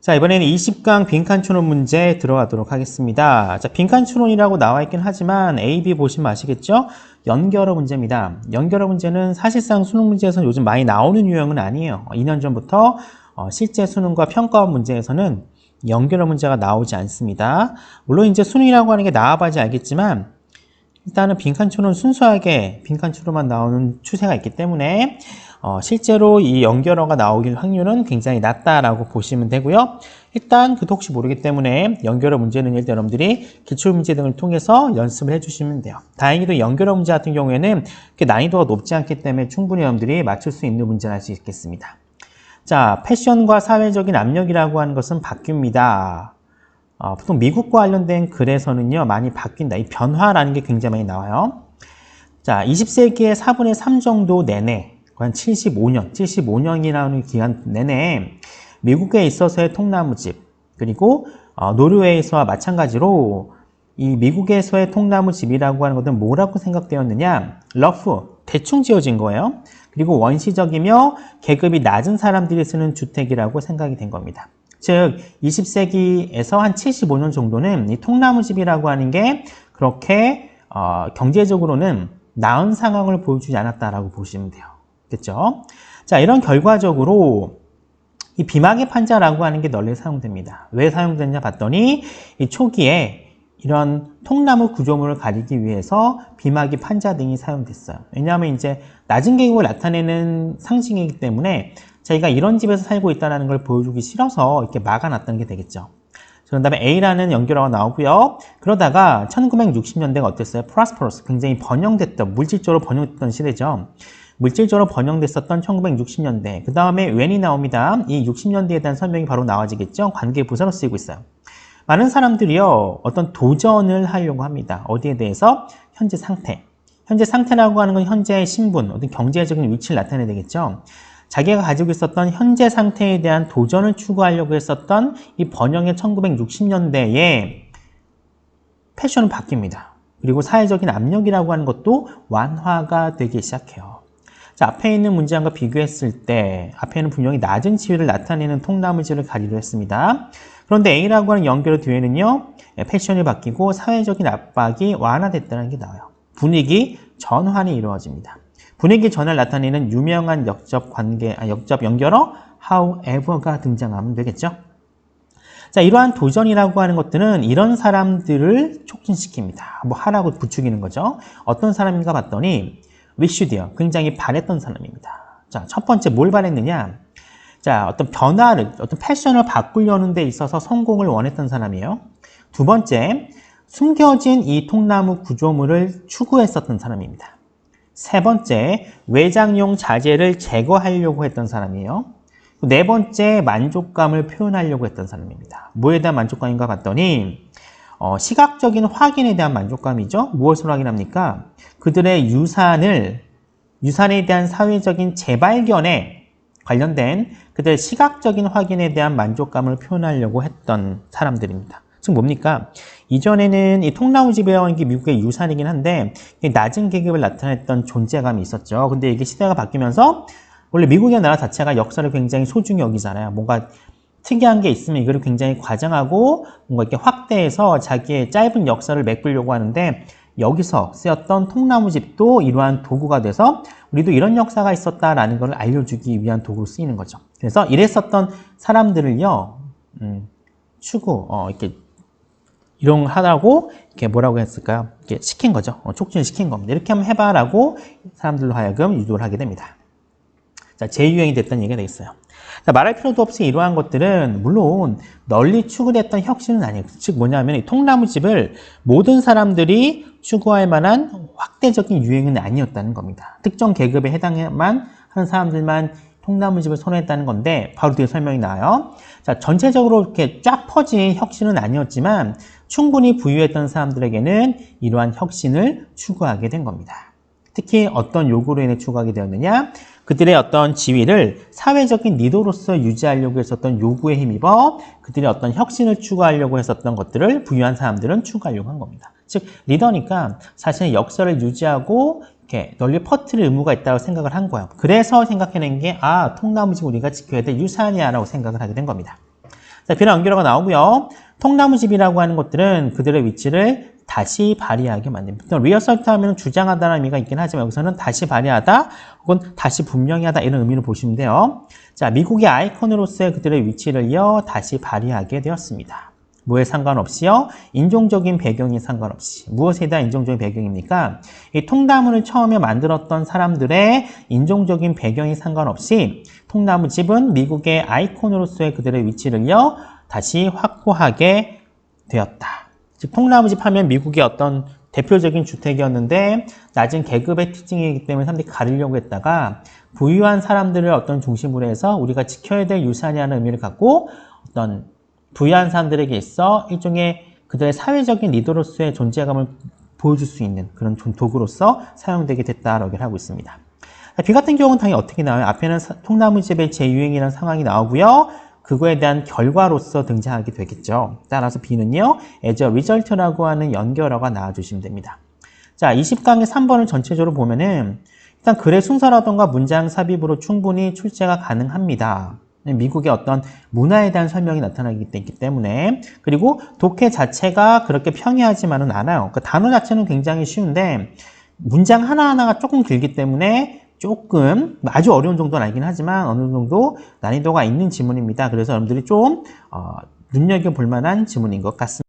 자, 이번에는 20강 빈칸 추론 문제 들어가도록 하겠습니다. 자, 빈칸 추론이라고 나와 있긴 하지만 A, B 보시면 아시겠죠? 연결어 문제입니다. 연결어 문제는 사실상 수능 문제에서 요즘 많이 나오는 유형은 아니에요. 2년 전부터 어, 실제 수능과 평가 문제에서는 연결어 문제가 나오지 않습니다. 물론 이제 수능이라고 하는 게 나와봐야지 알겠지만 일단은 빈칸 추론 순수하게 빈칸 추론만 나오는 추세가 있기 때문에 어, 실제로 이 연결어가 나오길 확률은 굉장히 낮다라고 보시면 되고요. 일단 그도 혹시 모르기 때문에 연결어 문제는 일단 여러분들이 기출 문제 등을 통해서 연습을 해주시면 돼요. 다행히도 연결어 문제 같은 경우에는 난이도가 높지 않기 때문에 충분히 여러분들이 맞출 수 있는 문제를 할수 있겠습니다. 자, 패션과 사회적인 압력이라고 하는 것은 바뀝니다. 어, 보통 미국과 관련된 글에서는요, 많이 바뀐다. 이 변화라는 게 굉장히 많이 나와요. 자, 20세기의 4분의 3 정도 내내, 한 75년, 75년이라는 기간 내내 미국에 있어서의 통나무집, 그리고 어, 노르웨이에서와 마찬가지로 이 미국에서의 통나무집이라고 하는 것은 뭐라고 생각되었느냐? 러프, 대충 지어진 거예요. 그리고 원시적이며 계급이 낮은 사람들이 쓰는 주택이라고 생각이 된 겁니다. 즉 20세기에서 한 75년 정도는 이 통나무집이라고 하는 게 그렇게 어, 경제적으로는 나은 상황을 보여주지 않았다라고 보시면 돼요. 됐죠? 자, 이런 결과적으로 이 비마개 판자라고 하는 게 널리 사용됩니다. 왜 사용됐냐 봤더니 이 초기에 이런 통나무 구조물을 가리기 위해서 비마기 판자 등이 사용됐어요. 왜냐하면 이제 낮은 계급을 나타내는 상징이기 때문에 저희가 이런 집에서 살고 있다는 걸 보여주기 싫어서 이렇게 막아놨던 게 되겠죠. 그런 다음에 A라는 연결어가 나오고요. 그러다가 1960년대가 어땠어요? 프라스퍼러스 굉장히 번영됐던 물질적으로 번영됐던 시대죠. 물질적으로 번영됐었던 1960년대. 그 다음에 when이 나옵니다. 이 60년대에 대한 설명이 바로 나와지겠죠. 관계 부사로 쓰이고 있어요. 많은 사람들이요 어떤 도전을 하려고 합니다. 어디에 대해서? 현재 상태. 현재 상태라고 하는 건 현재의 신분, 어떤 경제적인 위치를 나타내야 되겠죠. 자기가 가지고 있었던 현재 상태에 대한 도전을 추구하려고 했었던 이 번영의 1960년대에 패션은 바뀝니다. 그리고 사회적인 압력이라고 하는 것도 완화가 되기 시작해요. 자, 앞에 있는 문제와 비교했을 때 앞에는 분명히 낮은 지위를 나타내는 통나무지를 가리로 했습니다. 그런데 A라고 하는 연결어 뒤에는요. 패션이 바뀌고 사회적인 압박이 완화됐다는 게 나와요. 분위기 전환이 이루어집니다. 분위기 전환을 나타내는 유명한 역접 관계, 아, 역접 연결어 however가 등장하면 되겠죠. 자, 이러한 도전이라고 하는 것들은 이런 사람들을 촉진시킵니다. 뭐 하라고 부추기는 거죠. 어떤 사람인가 봤더니 wish드요. 굉장히 바랬던 사람입니다. 자, 첫 번째 뭘 바랬느냐? 자, 어떤 변화를, 어떤 패션을 바꾸려는 데 있어서 성공을 원했던 사람이에요. 두 번째, 숨겨진 이 통나무 구조물을 추구했었던 사람입니다. 세 번째, 외장용 자재를 제거하려고 했던 사람이에요. 네 번째, 만족감을 표현하려고 했던 사람입니다. 뭐에 대한 만족감인가 봤더니 어, 시각적인 확인에 대한 만족감이죠. 무엇을 확인합니까? 그들의 유산을 유산에 대한 사회적인 재발견에 관련된 그들의 시각적인 확인에 대한 만족감을 표현하려고 했던 사람들입니다. 즉 뭡니까? 이전에는 이 통나무 지배라는 게 미국의 유산이긴 한데 낮은 계급을 나타냈던 존재감이 있었죠. 근데 이게 시대가 바뀌면서 원래 미국의 나라 자체가 역사를 굉장히 소중히 여기잖아요. 뭔가 특이한 게 있으면 이거를 굉장히 과장하고 뭔가 이렇게 확대해서 자기의 짧은 역사를 메꾸려고 하는데 여기서 쓰였던 통나무집도 이러한 도구가 돼서 우리도 이런 역사가 있었다라는 걸 알려주기 위한 도구로 쓰이는 거죠. 그래서 이랬었던 사람들을요, 음, 추구, 어, 이렇게 이런하다고 이렇게 뭐라고 했을까요? 이렇게 시킨 거죠. 어, 촉진시킨 겁니다. 이렇게 한번 해봐라고 사람들로 하여금 유도를 하게 됩니다. 자, 재유행이 됐다는 얘기가 되겠어요. 자, 말할 필요도 없이 이러한 것들은 물론 널리 추구됐던 혁신은 아니에요. 즉 뭐냐면 이 통나무집을 모든 사람들이 추구할 만한 확대적인 유행은 아니었다는 겁니다. 특정 계급에 해당만 하는 사람들만 통나무집을 선호했다는 건데 바로 뒤에 설명이 나와요. 자, 전체적으로 이렇게 쫙 퍼진 혁신은 아니었지만 충분히 부유했던 사람들에게는 이러한 혁신을 추구하게 된 겁니다. 특히 어떤 요구로 인해 추구하게 되었느냐? 그들의 어떤 지위를 사회적인 리더로서 유지하려고 했었던 요구에 힘입어 그들의 어떤 혁신을 추구하려고 했었던 것들을 부유한 사람들은 추구하려고 한 겁니다. 즉 리더니까 사실 역사를 유지하고 이렇게 널리 퍼뜨릴 의무가 있다고 생각을 한 거예요. 그래서 생각해낸 게 아 통나무집 우리가 지켜야 될 유산이야라고 생각을 하게 된 겁니다. 자, 비례 연결어가 나오고요. 통나무집이라고 하는 것들은 그들의 위치를 다시 발휘하게 만듭니다. 보통 리어설트 하면 주장하다는 의미가 있긴 하지만 여기서는 다시 발휘하다 혹은 다시 분명히 하다 이런 의미로 보시면 돼요. 자, 미국의 아이콘으로서의 그들의 위치를요, 다시 발휘하게 되었습니다. 뭐에 상관없이요? 인종적인 배경에 상관없이. 무엇에 대한 인종적인 배경입니까? 이 통나무를 처음에 만들었던 사람들의 인종적인 배경에 상관없이 통나무 집은 미국의 아이콘으로서의 그들의 위치를요, 다시 확보하게 되었다. 즉, 통나무 집 하면 미국의 어떤 대표적인 주택이었는데 낮은 계급의 특징이기 때문에 사람들이 가리려고 했다가 부유한 사람들을 어떤 중심으로 해서 우리가 지켜야 될 유산이라는 의미를 갖고 어떤 부유한 사람들에게 있어 일종의 그들의 사회적인 리더로서의 존재감을 보여줄 수 있는 그런 좀 도구로서 사용되게 됐다라고 얘기를 하고 있습니다. 비 같은 경우는 당연히 어떻게 나와요? 앞에는 사- 통나무집의 재유행이라는 상황이 나오고요. 그거에 대한 결과로서 등장하게 되겠죠. 따라서 B는요, as a result라고 하는 연결어가 나와주시면 됩니다. 자, 20강의 3번을 전체적으로 보면은 일단 글의 순서라던가 문장 삽입으로 충분히 출제가 가능합니다. 미국의 어떤 문화에 대한 설명이 나타나기 때문에 그리고 독해 자체가 그렇게 평이하지만은 않아요. 그 단어 자체는 굉장히 쉬운데 문장 하나하나가 조금 길기 때문에 조금 아주 어려운 정도는 아니긴 하지만 어느 정도 난이도가 있는 지문입니다. 그래서 여러분들이 좀 어, 눈여겨볼 만한 지문인 것 같습니다.